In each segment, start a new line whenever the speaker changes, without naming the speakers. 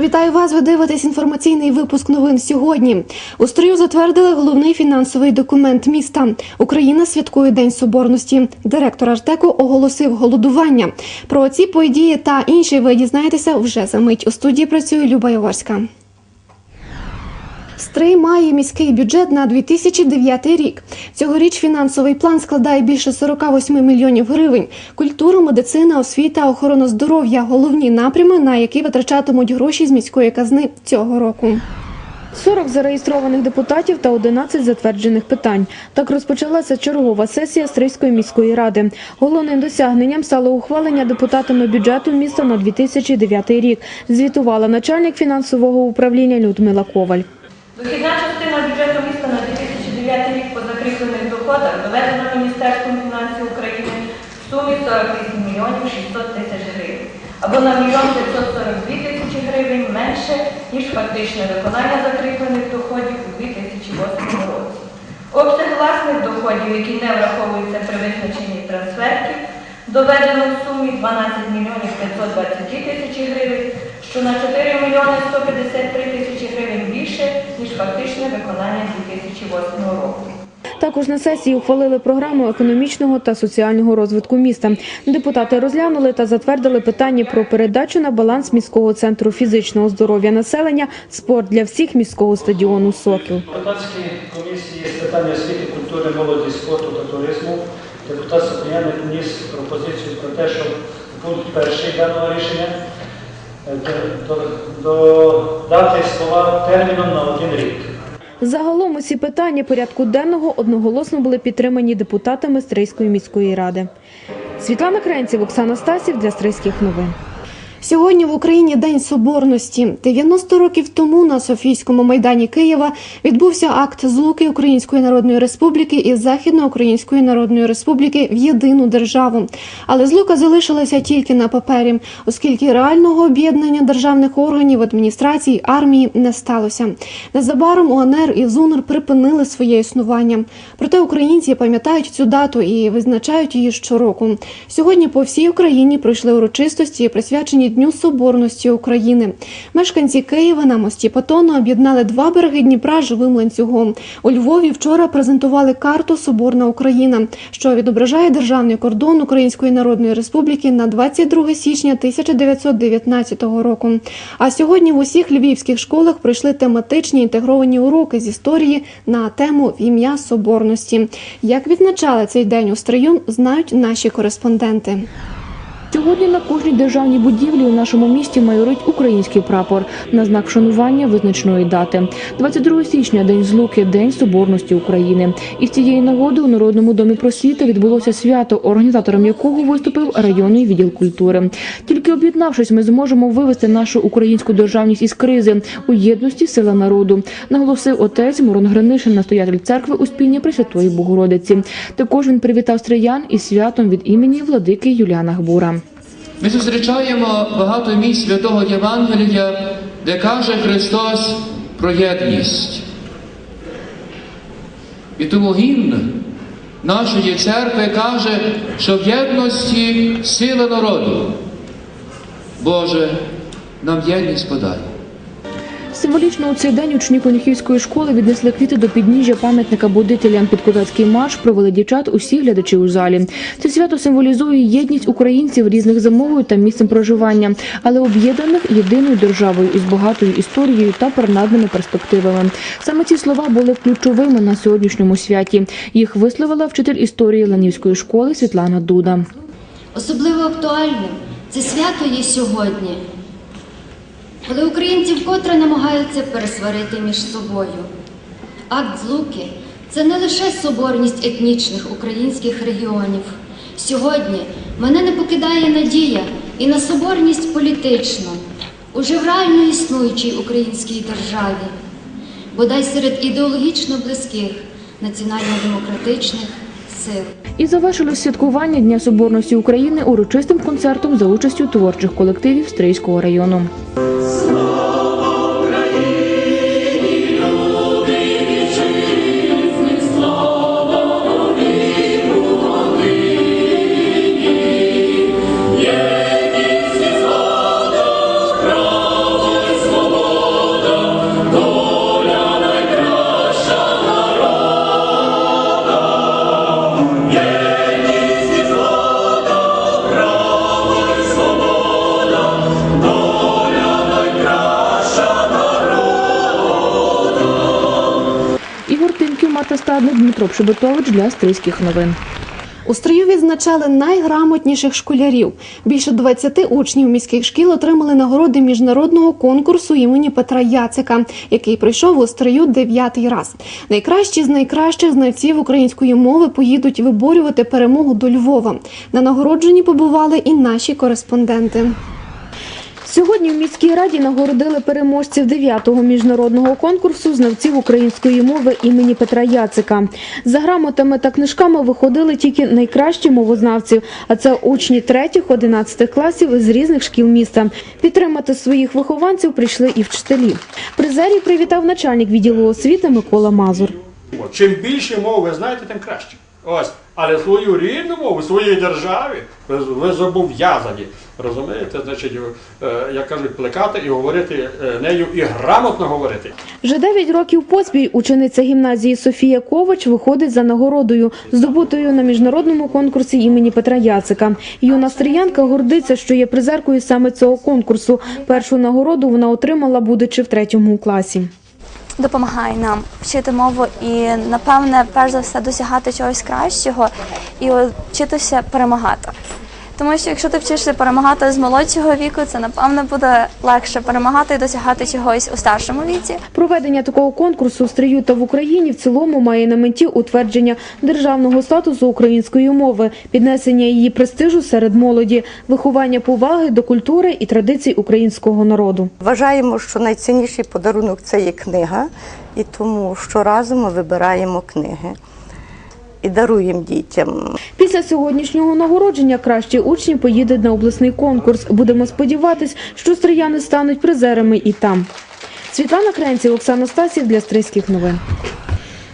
Вітаю вас. Ви дивитесь інформаційний випуск новин сьогодні. У строю затвердили головний фінансовий документ міста. Україна святкує День Соборності. Директор Артеку оголосив голодування. Про ці події та інші ви дізнаєтеся вже за мить. У студії працює Люба Яворська. Стрий має міський бюджет на 2009 рік. Цьогоріч фінансовий план складає більше 48 мільйонів гривень. Культура, медицина, освіта, охорона здоров'я головні напрями, на які витрачатимуть гроші з міської казни цього року. 40 зареєстрованих депутатів та 11 затверджених питань. Так розпочалася чергова сесія Стрийської міської ради. Головним досягненням стало ухвалення депутатами бюджету міста на 2009 рік. Звітувала начальник фінансового управління Людмила Коваль.
Дохідна частина бюджету міста на 2009 рік по закріплених доходах доведена Міністерством фінансів України в сумі 48 мільйонів 600 тисяч гривень, або на мільйон 542 тисячі гривень менше, ніж фактичне виконання закріплених доходів у 2008 році. Обсяг власних доходів, які не враховуються при визначенні трансфертів, доведено в сумі 12 мільйонів 522 тисячі гривень, що на 4 мільйони 153 тисячі гривень більше, ніж фактичне виконання 2008 року.
Також на сесії ухвалили програму економічного та соціального розвитку міста. Депутати розглянули та затвердили питання про передачу на баланс міського центру фізичного здоров'я населення спорт для всіх міського стадіону Сокіл.
Депутатській комісії з питань освіти, культури, молоді, спорту та туризму депутат Соколяник вніс пропозицію про те, що пункт перший даного рішення додати слова терміном на один рік.
Загалом усі питання порядку денного одноголосно були підтримані депутатами Стрийської міської ради. Світлана Кренців, Оксана Стасів для Стрийських новин. Сьогодні в Україні День Соборності. 90 років тому на Софійському майдані Києва відбувся акт злуки Української Народної Республіки і Західноукраїнської Народної Республіки в єдину державу. Але злука залишилася тільки на папері, оскільки реального об'єднання державних органів, адміністрацій, армії не сталося. Незабаром УНР і ЗУНР припинили своє існування. Проте українці пам'ятають цю дату і визначають її щороку. Сьогодні по всій Україні пройшли урочистості, присвячені Дню Соборності України. Мешканці Києва на мості Патону об'єднали два береги Дніпра живим ланцюгом. У Львові вчора презентували карту Соборна Україна, що відображає державний кордон Української Народної Республіки на 22 січня 1919 року. А сьогодні в усіх львівських школах пройшли тематичні інтегровані уроки з історії на тему в ім'я Соборності. Як відзначали цей день у стрию, знають наші кореспонденти. Сьогодні на кожній державній будівлі у нашому місті майорить український прапор на знак вшанування визначної дати. 22 січня День злуки, День Соборності України. І з цієї нагоди у Народному домі просвіти відбулося свято, організатором якого виступив районний відділ культури. Тільки об'єднавшись, ми зможемо вивести нашу українську державність із кризи у єдності сила народу, наголосив отець Мурон Гринишин, настоятель церкви Успіння Пресвятої Богородиці. Також він привітав стриян із святом від імені владики Юліана Гбура.
Ми зустрічаємо багато місць святого Євангелія, де каже Христос про єдність. І тому гімн нашої церкви каже, що в єдності сила народу. Боже, нам єдність подай.
Символічно у цей день учні Конюхівської школи віднесли квіти до підніжжя пам'ятника будителям під козацький марш провели дівчат усі глядачі у залі. Це свято символізує єдність українців різних за мовою та місцем проживання, але об'єднаних єдиною державою із багатою історією та пернадними перспективами. Саме ці слова були ключовими на сьогоднішньому святі. Їх висловила вчитель історії Ланівської школи Світлана Дуда.
Особливо актуальним це свято є сьогодні, коли українці вкотре намагаються пересварити між собою. Акт злуки це не лише соборність етнічних українських регіонів. Сьогодні мене не покидає надія і на соборність політичну, уже в реально існуючій українській державі, бодай серед ідеологічно близьких національно-демократичних сил.
І завершилось святкування Дня Соборності України урочистим концертом за участю творчих колективів Стрийського району. Дмитро Пшебетович для стрийських новин. У стрию відзначали найграмотніших школярів. Більше 20 учнів міських шкіл отримали нагороди міжнародного конкурсу імені Петра Яцика, який пройшов у стрию дев'ятий раз. Найкращі з найкращих знавців української мови поїдуть виборювати перемогу до Львова. На нагородженні побували і наші кореспонденти. Сьогодні в міській раді нагородили переможців 9-го міжнародного конкурсу знавців української мови імені Петра Яцика. За грамотами та книжками виходили тільки найкращі мовознавці, а це учні 3-11 класів з різних шкіл міста. Підтримати своїх вихованців прийшли і вчителі. Призерів привітав начальник відділу освіти Микола Мазур.
Чим більше мов ви знаєте, тим краще. Ось. Але свою рідну мову, своїй державі ви, зобов'язані. Розумієте? Значить, е, як кажуть, плекати і говорити е, нею, і грамотно говорити.
Вже 9 років поспіль учениця гімназії Софія Ковач виходить за нагородою, здобутою на міжнародному конкурсі імені Петра Яцика. Юна стріянка гордиться, що є призеркою саме цього конкурсу. Першу нагороду вона отримала, будучи в третьому класі.
Допомагає нам вчити мову і, напевне, перш за все досягати чогось кращого і вчитися перемагати. Тому що якщо ти вчишся перемагати з молодшого віку, це напевно буде легше перемагати і досягати чогось у старшому віці.
Проведення такого конкурсу в стрию та в Україні в цілому має на меті утвердження державного статусу української мови, піднесення її престижу серед молоді, виховання поваги до культури і традицій українського народу.
Вважаємо, що найцінніший подарунок це є книга, і тому щоразу ми вибираємо книги і даруємо дітям.
Після сьогоднішнього нагородження кращі учні поїдуть на обласний конкурс. Будемо сподіватись, що стрияни стануть призерами і там. Світлана Кренці, Оксана Стасів для Стрийських новин.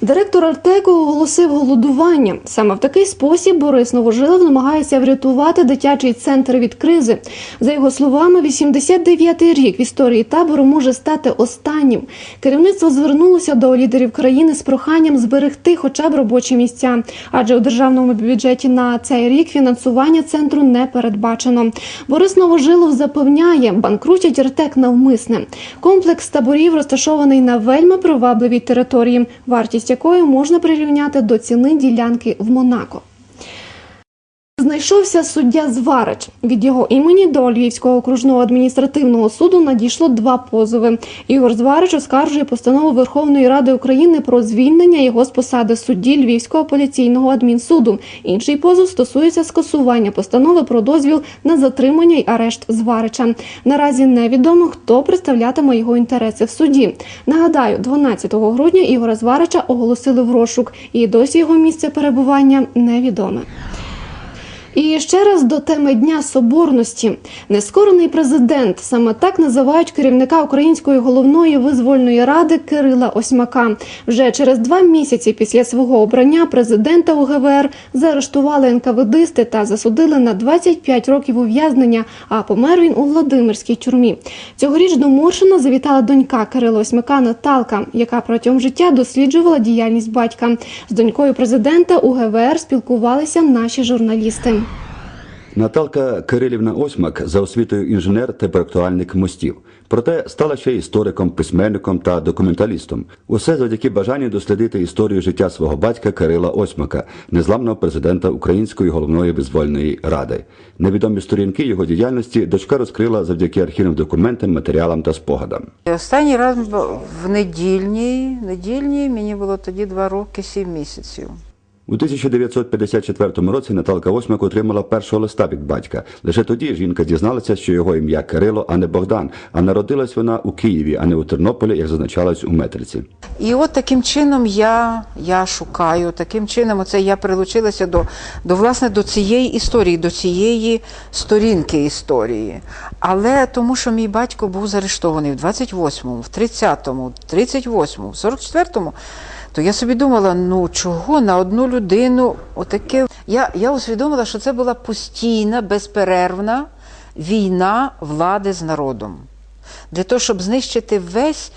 Директор Артеку оголосив голодування. Саме в такий спосіб Борис Новожилов намагається врятувати дитячий центр від кризи. За його словами, 89-й рік в історії табору може стати останнім. Керівництво звернулося до лідерів країни з проханням зберегти хоча б робочі місця, адже у державному бюджеті на цей рік фінансування центру не передбачено. Борис Новожилов запевняє, банкрутять Артек навмисне. Комплекс таборів розташований на вельми привабливій території, вартість якої можна прирівняти до ціни ділянки в Монако. Знайшовся суддя Зварич. Від його імені до Львівського окружного адміністративного суду надійшло два позови. Ігор Зварич оскаржує постанову Верховної Ради України про звільнення його з посади судді Львівського апеляційного адмінсуду. Інший позов стосується скасування постанови про дозвіл на затримання й арешт Зварича. Наразі невідомо, хто представлятиме його інтереси в суді. Нагадаю, 12 грудня Ігора Зварича оголосили в розшук, і досі його місце перебування невідоме. І ще раз до теми Дня Соборності. Нескорений президент саме так називають керівника Української головної визвольної ради Кирила Осьмака. Вже через два місяці після свого обрання президента УГВР заарештували НКВДисти та засудили на 25 років ув'язнення. А помер він у Владимирській тюрмі. Цьогоріч до Моршина завітала донька Кирила Осьмака Наталка, яка протягом життя досліджувала діяльність батька. З донькою президента УГВР спілкувалися наші журналісти.
Наталка Кирилівна Осьмак за освітою інженер та проектуальник мостів. Проте стала ще істориком, письменником та документалістом. Усе завдяки бажанню дослідити історію життя свого батька Кирила Осьмака, незламного президента Української головної визвольної ради. Невідомі сторінки його діяльності дочка розкрила завдяки архівним документам, матеріалам та спогадам.
Останній раз в недільній, недільній мені було тоді два роки, сім місяців.
У 1954 році Наталка Осьмак отримала першого листа від батька. Лише тоді жінка дізналася, що його ім'я Кирило, а не Богдан. А народилась вона у Києві, а не у Тернополі, як зазначалось у метриці.
І от таким чином я, я шукаю, таким чином оце я прилучилася до, до, власне, до цієї історії, до цієї сторінки історії. Але тому, що мій батько був заарештований в 28-му, в 30-му, в 38-му, в 44-му, то я собі думала, ну чого на одну людину отаке. Я, я усвідомила, що це була постійна, безперервна війна влади з народом. Для того, щоб знищити весь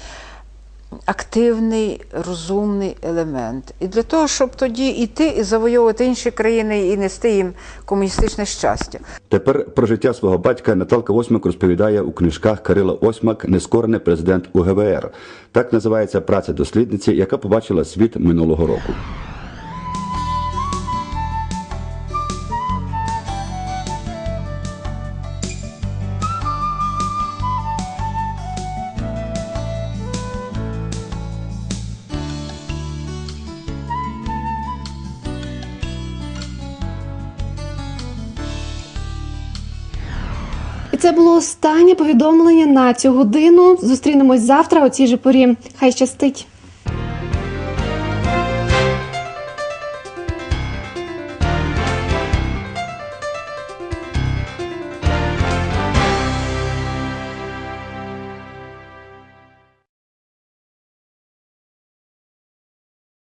активний, розумний елемент. І для того, щоб тоді йти і завойовувати інші країни і нести їм комуністичне щастя.
Тепер про життя свого батька Наталка Осьмак розповідає у книжках Кирила Осьмак Нескорений президент УГВР. Так називається праця дослідниці, яка побачила світ минулого року.
Це було останнє повідомлення на цю годину. Зустрінемось завтра о цій же порі. Хай щастить.